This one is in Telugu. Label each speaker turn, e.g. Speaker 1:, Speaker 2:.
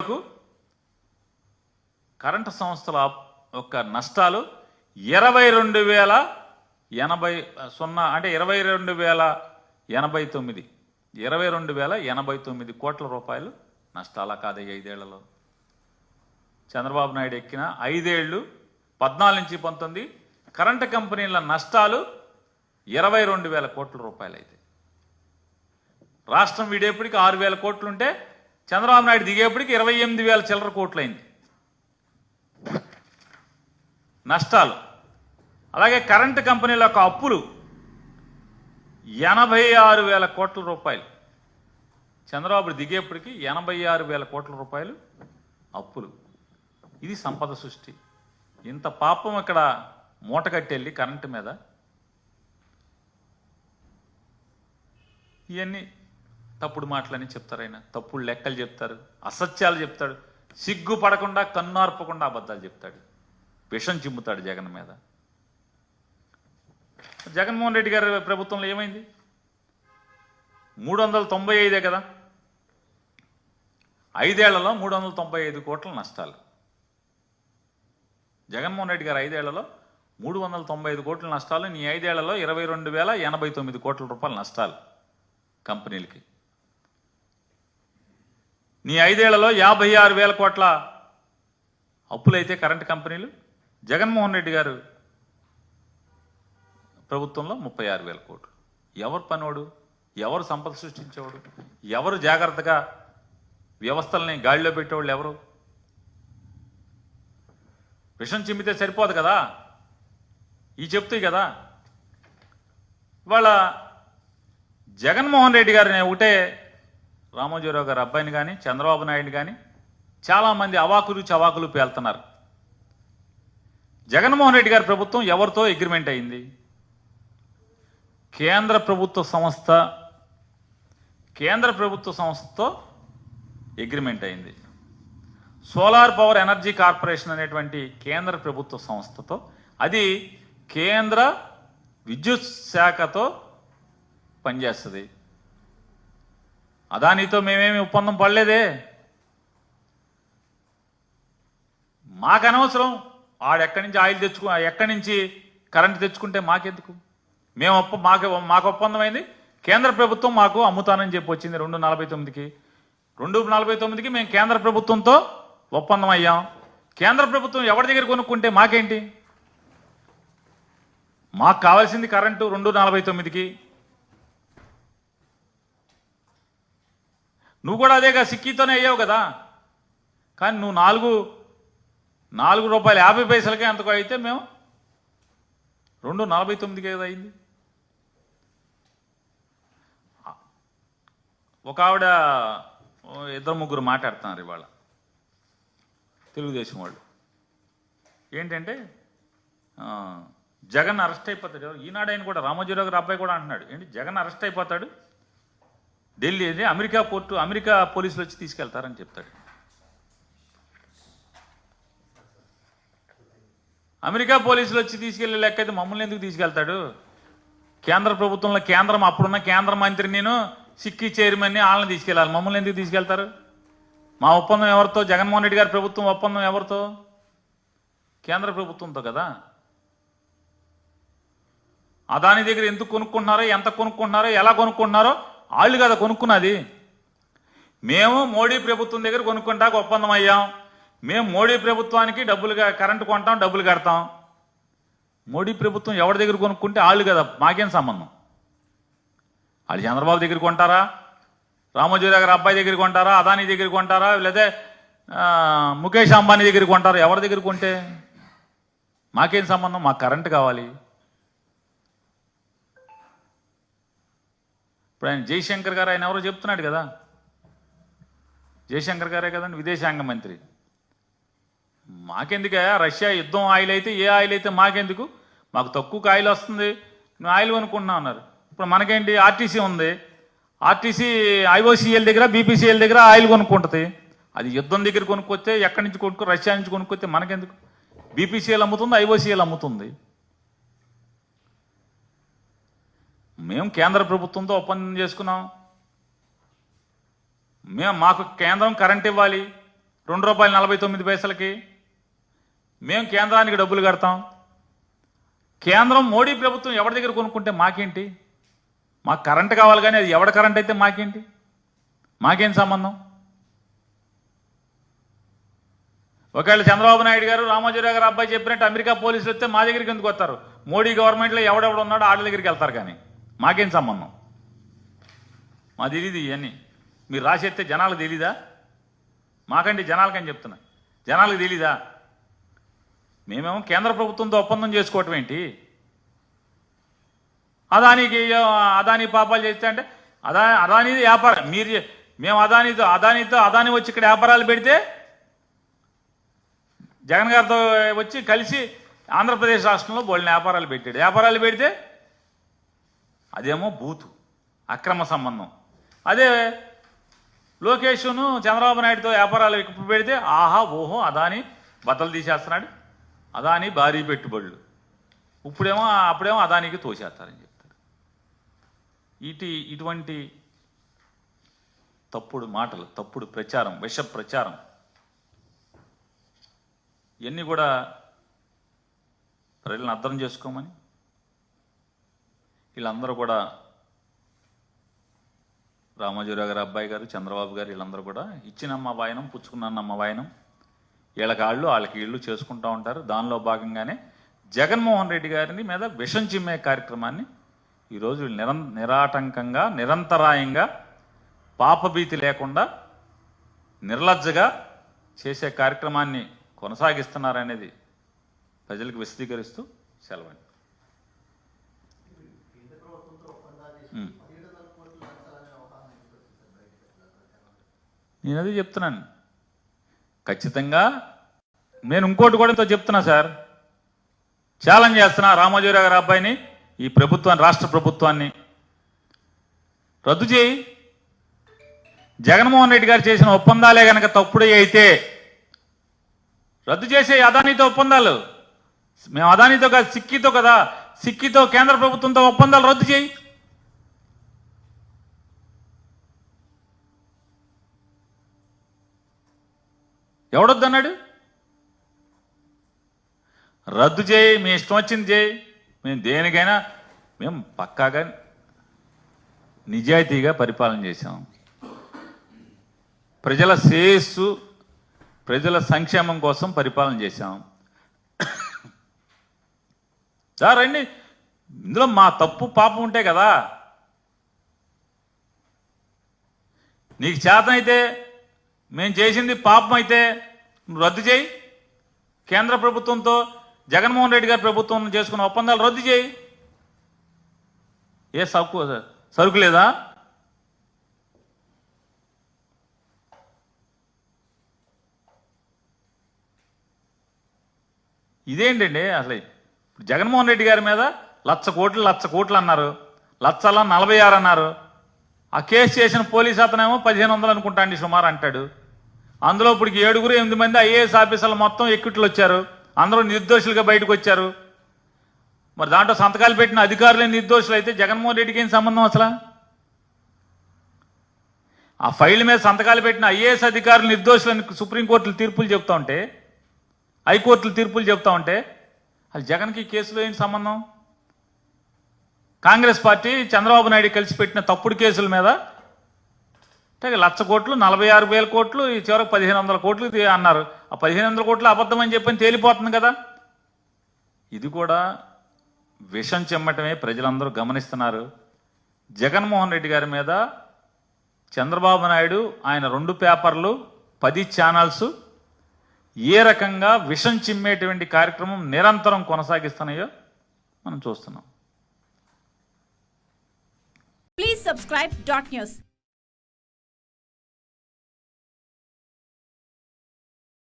Speaker 1: వరకు కరెంటు సంస్థల యొక్క నష్టాలు ఇరవై రెండు వేల ఎనభై సున్నా అంటే ఇరవై రెండు వేల ఎనభై తొమ్మిది. ఇరవై రెండు వేల ఎనభై తొమ్మిది కోట్ల రూపాయలు నష్టాలా కాదు ఐదేళ్ళలో? చంద్రబాబు నాయుడు ఎక్కిన ఐదేళ్ళు పద్నాలుగు నుంచి పంతొమ్మిది కరెంటు కంపెనీల నష్టాలు ఇరవై రెండు వేల కోట్ల రూపాయలు అయితే రాష్ట్రం వీడేపటికి ఆరు వేల కోట్లు ఉంటే చంద్రబాబు నాయుడు దిగేప్పటికి ఇరవై ఎనిమిది వేల చిల్లర కోట్లు అయింది నష్టాలు. అలాగే కరెంటు కంపెనీల యొక్క అప్పులు ఎనభై ఆరు వేల కోట్ల రూపాయలు. చంద్రబాబు దిగేప్పటికి ఎనభై ఆరు వేల కోట్ల రూపాయలు అప్పులు. ఇది సంపద సృష్టి. ఇంత పాపం ఇక్కడ మూట కట్టెళ్ళి కరెంటు మీద. ఇవన్నీ తప్పుడు మాటలని చెప్తారు ఆయన. తప్పుడు లెక్కలు చెప్తారు. అసత్యాలు చెప్తాడు. సిగ్గు పడకుండా కన్నార్పకుండా అబద్ధాలు చెప్తాడు. విషం చిమ్ముతాడు జగన్ మీద. జగన్మోహన్ రెడ్డి గారి ప్రభుత్వంలో ఏమైంది? మూడు వందల తొంభై ఐదే కదా. ఐదేళ్ళలో మూడు వందల తొంభై ఐదు కోట్ల నష్టాలు. జగన్మోహన్ రెడ్డి గారు ఐదేళ్ళలో మూడు వందల తొంభై ఐదు కోట్ల నష్టాలు. నీ ఐదేళ్ళలో ఇరవై రెండు వేల ఎనభై తొమ్మిది కోట్ల రూపాయల నష్టాలు కంపెనీలకి. నీ ఐదేళ్ళలో యాభై ఆరు వేల కోట్ల అప్పులైతే కరెంటు కంపెనీలు. జగన్మోహన్ రెడ్డి గారు ప్రభుత్వంలో ముప్పై ఆరు వేల కోట్లు. ఎవరు పనోడు ఎవరు సంపద సృష్టించేవాడు? ఎవరు జాగ్రత్తగా వ్యవస్థల్ని గాడిలో పెట్టేవాళ్ళు ఎవరు? విషం చిమ్మితే సరిపోదు కదా? ఈ చెప్తాయి కదా? ఇవాళ జగన్మోహన్ రెడ్డి గారిని ఒకటే రామోజీరావు గారి అబ్బాయిని కానీ చంద్రబాబు నాయుడు కానీ చాలామంది అవాకులు చవాకులు పేలుతున్నారు. జగన్మోహన్ రెడ్డి గారి ప్రభుత్వం ఎవరితో అగ్రిమెంట్ అయింది? కేంద్ర ప్రభుత్వ సంస్థ కేంద్ర ప్రభుత్వ సంస్థతో అగ్రిమెంట్ అయింది. సోలార్ పవర్ ఎనర్జీ కార్పొరేషన్ అనేటువంటి కేంద్ర ప్రభుత్వ సంస్థతో అది కేంద్ర విద్యుత్ శాఖతో పనిచేస్తుంది. అదానితో మేమేమి ఒప్పందం పడలేదే? మాకు అనవసరం ఆడెక్కడి నుంచి ఆయిల్ తెచ్చుకు ఎక్కడి నుంచి కరెంట్ తెచ్చుకుంటే మాకెందుకు? మేము ఒప్ప మాకు మాకు ఒప్పందం అయింది కేంద్ర ప్రభుత్వం మాకు అమ్ముతానని చెప్పి వచ్చింది రెండు నలభై తొమ్మిదికి. రెండు నలభై తొమ్మిదికి మేము కేంద్ర ప్రభుత్వంతో ఒప్పందం అయ్యాం కేంద్ర ప్రభుత్వం ఎవరి దగ్గర కొనుక్కుంటే మాకేంటి? మాకు కావాల్సింది కరెంటు రెండు నలభై తొమ్మిదికి. నువ్వు కూడా అదేగా సిక్కీతోనే అయ్యావు కదా. కానీ నువ్వు నాలుగు నాలుగు రూపాయలు యాభై పైసలకే అంతకు అయితే మేము రెండు నలభై తొమ్మిదికి ఏదో అయింది. ఒక ఆవిడ ఇద్దరు ముగ్గురు మాట్లాడుతున్నారు ఇవాళ. తెలుగుదేశం వాళ్ళు. ఏంటంటే జగన్ అరెస్ట్ అయిపోతాడు. ఈనాడు ఆయన కూడా రామోజీరావు గారి అబ్బాయి కూడా అంటున్నాడు. ఏంటి జగన్ అరెస్ట్ అయిపోతాడు? ఢిల్లీ ఇది అమెరికా పోర్టు అమెరికా పోలీసులు వచ్చి తీసుకెళ్తారని చెప్తాడు. అమెరికా పోలీసులు వచ్చి తీసుకెళ్ళే లెక్క అయితే మమ్మల్ని ఎందుకు తీసుకెళ్తాడు? కేంద్ర ప్రభుత్వంలో కేంద్రం అప్పుడున్న కేంద్ర మంత్రి నేను సిక్కి చైర్మన్ని వాళ్ళని తీసుకెళ్ళాలి. మమ్మల్ని ఎందుకు తీసుకెళ్తారు? మా ఒప్పందం ఎవరితో? జగన్మోహన్ రెడ్డి గారి ప్రభుత్వం ఒప్పందం ఎవరితో? కేంద్ర ప్రభుత్వంతో కదా. అదాని దగ్గర ఎందుకు కొనుక్కుంటున్నారో ఎంత కొనుక్కుంటున్నారో ఎలా కొనుక్కుంటున్నారో వాళ్ళు కదా కొనుక్కున్నది. మేము మోడీ ప్రభుత్వం దగ్గర కొనుక్కుంటాక ఒప్పందం అయ్యాం. మేము మోడీ ప్రభుత్వానికి డబ్బులు కరెంటు కొంటాం డబ్బులు కడతాం. మోడీ ప్రభుత్వం ఎవరి దగ్గర కొనుక్కుంటే వాళ్ళు కదా మాకేం సంబంధం? వాళ్ళు చంద్రబాబు దగ్గర కొంటారా? రామోజీ దగ్గర అబ్బాయి దగ్గర కొంటారా? అదానీ దగ్గర కొంటారా? లేదా ముఖేష్ అంబానీ దగ్గర కొంటారా? ఎవరి దగ్గర కొంటే? మాకేం సంబంధం? మాకు కరెంటు కావాలి. ఇప్పుడు ఆయన జయశంకర్ గారు ఆయన ఎవరో చెప్తున్నాడు కదా. జయశంకర్ గారే కదండి విదేశాంగ మంత్రి. మాకెందుకే రష్యా యుద్ధం ఆయిల్ అయితే ఏ ఆయిల్ అయితే మాకెందుకు? మాకు తక్కువ ఆయిల్ వస్తుంది. నువ్వు ఆయిల్ కొనుక్కుంటున్నావు అన్నారు. ఇప్పుడు మనకేంటి? ఆర్టీసీ ఉంది. ఆర్టీసీ ఐఓసీఎల్ దగ్గర బీపీసీఎల్ దగ్గర ఆయిల్ కొనుక్కుంటుంది. అది యుద్ధం దగ్గర కొనుక్కొస్తే ఎక్కడి నుంచి కొనుక్కో రష్యా నుంచి కొనుక్కొస్తే మనకెందుకు? బీపీసీఎల్ అమ్ముతుంది ఐఓసీఎల్ అమ్ముతుంది. మేము కేంద్ర ప్రభుత్వంతో ఒప్పందం చేసుకున్నాం. మేము మాకు కేంద్రం కరెంట్ ఇవ్వాలి. రెండు రూపాయలు నలభై తొమ్మిది పైసలకి. మేము కేంద్రానికి డబ్బులు కడతాం. కేంద్రం మోడీ ప్రభుత్వం ఎవరి దగ్గర కొనుక్కుంటే మాకేంటి? మాకు కరెంట్ కావాలి కానీ అది ఎవడ కరెంట్ అయితే మాకేంటి? మాకేం సంబంధం? ఒకవేళ చంద్రబాబు నాయుడు గారు రామోజీరావు గారు అబ్బాయి చెప్పినట్టు అమెరికా పోలీసులు వస్తే మా దగ్గరికి ఎందుకు వస్తారు? మోడీ గవర్నమెంట్లో ఎవడెవడు ఉన్నాడో వాళ్ళ దగ్గరికి వెళ్తారు కానీ. మాకేం సంబంధం? మా తెలియదు ఇవన్నీ మీరు రాసేస్తే జనాలకు తెలీదా? మాకంటే జనాలకని చెప్తున్నా. జనాలకు తెలీదా? మేమేమో కేంద్ర ప్రభుత్వంతో ఒప్పందం చేసుకోవటం ఏంటి? అదానికి అదాని పాపాలు చేస్తే అంటే అదా అదానిది వ్యాపారం. మీరు మేము అదానితో అదానితో అదాని వచ్చి ఇక్కడ వ్యాపారాలు పెడితే జగన్ గారితో వచ్చి కలిసి ఆంధ్రప్రదేశ్ రాష్ట్రంలో బోళ్ళని వ్యాపారాలు పెట్టాడు. వ్యాపారాలు పెడితే అదేమో బూతు అక్రమ సంబంధం. అదే లోకేష్ను చంద్రబాబు నాయుడుతో వ్యాపారాలు ఎక్కువ పెడితే ఆహా ఓహో అదాని బద్దలు తీసేస్తున్నాడు అదాని భారీ పెట్టుబడులు. ఇప్పుడేమో అప్పుడేమో అదానికి తోసేస్తారని చెప్తాడు ఇటు ఇటువంటి తప్పుడు మాటలు తప్పుడు ప్రచారం విష ప్రచారం ఇవన్నీ కూడా ప్రజలను అర్థం చేసుకోమని వీళ్ళందరూ కూడా రామోజీరావు గారు అబ్బాయి గారు చంద్రబాబు గారు వీళ్ళందరూ కూడా ఇచ్చినమ్మ వాయనం పుచ్చుకున్నమ్మ వాయనం. వీళ్ళకి వాళ్ళు వాళ్ళకి ఇళ్ళు చేసుకుంటూ ఉంటారు. దానిలో భాగంగానే జగన్మోహన్ రెడ్డి గారిని మీద విషం చిమ్మే కార్యక్రమాన్ని ఈరోజు నిరం నిరాటంకంగా నిరంతరాయంగా పాపభీతి లేకుండా నిర్లజ్జగా చేసే కార్యక్రమాన్ని కొనసాగిస్తున్నారనేది ప్రజలకు విశదీకరిస్తూ సెలవండి నేను అది చెప్తున్నాను. ఖచ్చితంగా నేను ఇంకోటి కూడా ఇంతో చెప్తున్నా సార్. ఛాలెంజ్ చేస్తున్నా రామోజీరావు గారి అబ్బాయిని ఈ ప్రభుత్వాన్ని రాష్ట్ర ప్రభుత్వాన్ని. రద్దు చేయి. జగన్మోహన్ రెడ్డి గారు చేసిన ఒప్పందాలే కనుక తప్పుడే అయితే రద్దు చేసే అదానితో ఒప్పందాలు. మేము అదానితో కాదు సిక్కితో కదా సిక్కితో కేంద్ర ప్రభుత్వంతో ఒప్పందాలు రద్దు చేయి. ఎవడొద్దన్నాడు? రద్దు చేయి మీ ఇష్టం వచ్చింది చేయి. మేము దేనికైనా మేము పక్కాగా నిజాయితీగా పరిపాలన చేశాం. ప్రజల శ్రేయస్సు ప్రజల సంక్షేమం కోసం పరిపాలన చేశాం. దా రండి. ఇందులో మా తప్పు పాపం ఉంటే కదా. నీకు చేతనైతే మేము చేసింది పాపం అయితే రద్దు చేయి. కేంద్ర ప్రభుత్వంతో జగన్మోహన్ రెడ్డి గారి ప్రభుత్వం చేసుకున్న ఒప్పందాలు రద్దు చేయి. ఏ సరుకు సరుకు లేదా ఇదేంటండి అసలు ఇప్పుడు జగన్మోహన్ రెడ్డి గారి మీద లక్ష కోట్లు లక్ష కోట్లు అన్నారు. లక్షల నలభై ఆరు అన్నారు. ఆ కేసు చేసిన పోలీస్ అతనేమో పదిహేను వందలు అనుకుంటా అండి సుమారు అంటాడు. అందులో ఇప్పుడు ఏడుగురు ఎనిమిది మంది ఐఏఎస్ ఆఫీసర్లు మొత్తం ఎక్కిట్లు వచ్చారు. అందరూ నిర్దోషులుగా బయటకు వచ్చారు. మరి దాంట్లో సంతకాలు పెట్టిన అధికారులే నిర్దోషులు అయితే జగన్మోహన్ రెడ్డికి ఏం సంబంధం అసలు? ఆ ఫైల్ మీద సంతకాలు పెట్టిన ఐఏఎస్ అధికారులు నిర్దోషులని సుప్రీంకోర్టులు తీర్పులు చెప్తా ఉంటే హైకోర్టులు తీర్పులు చెప్తా ఉంటే అది జగన్కి కేసులో ఏంటి సంబంధం? కాంగ్రెస్ పార్టీ చంద్రబాబు నాయుడు కలిసి పెట్టిన తప్పుడు కేసుల మీద అంటే లక్ష కోట్లు నలభై ఆరు వేల కోట్లు ఈ చివరకు పదిహేను వందల కోట్లు అన్నారు. ఆ పదిహేను వందల కోట్లు అబద్ధం అని చెప్పని తేలిపోతుంది కదా. ఇది కూడా విషం చెమ్మటమే ప్రజలందరూ గమనిస్తున్నారు. జగన్మోహన్ రెడ్డి గారి మీద చంద్రబాబు నాయుడు ఆయన రెండు పేపర్లు పది ఛానల్స్ ఏ రకంగా విషం చిమ్మేటువంటి కార్యక్రమం నిరంతరం కొనసాగిస్తున్నాయో మనం చూస్తున్నాం.
Speaker 2: Subscribe dot news.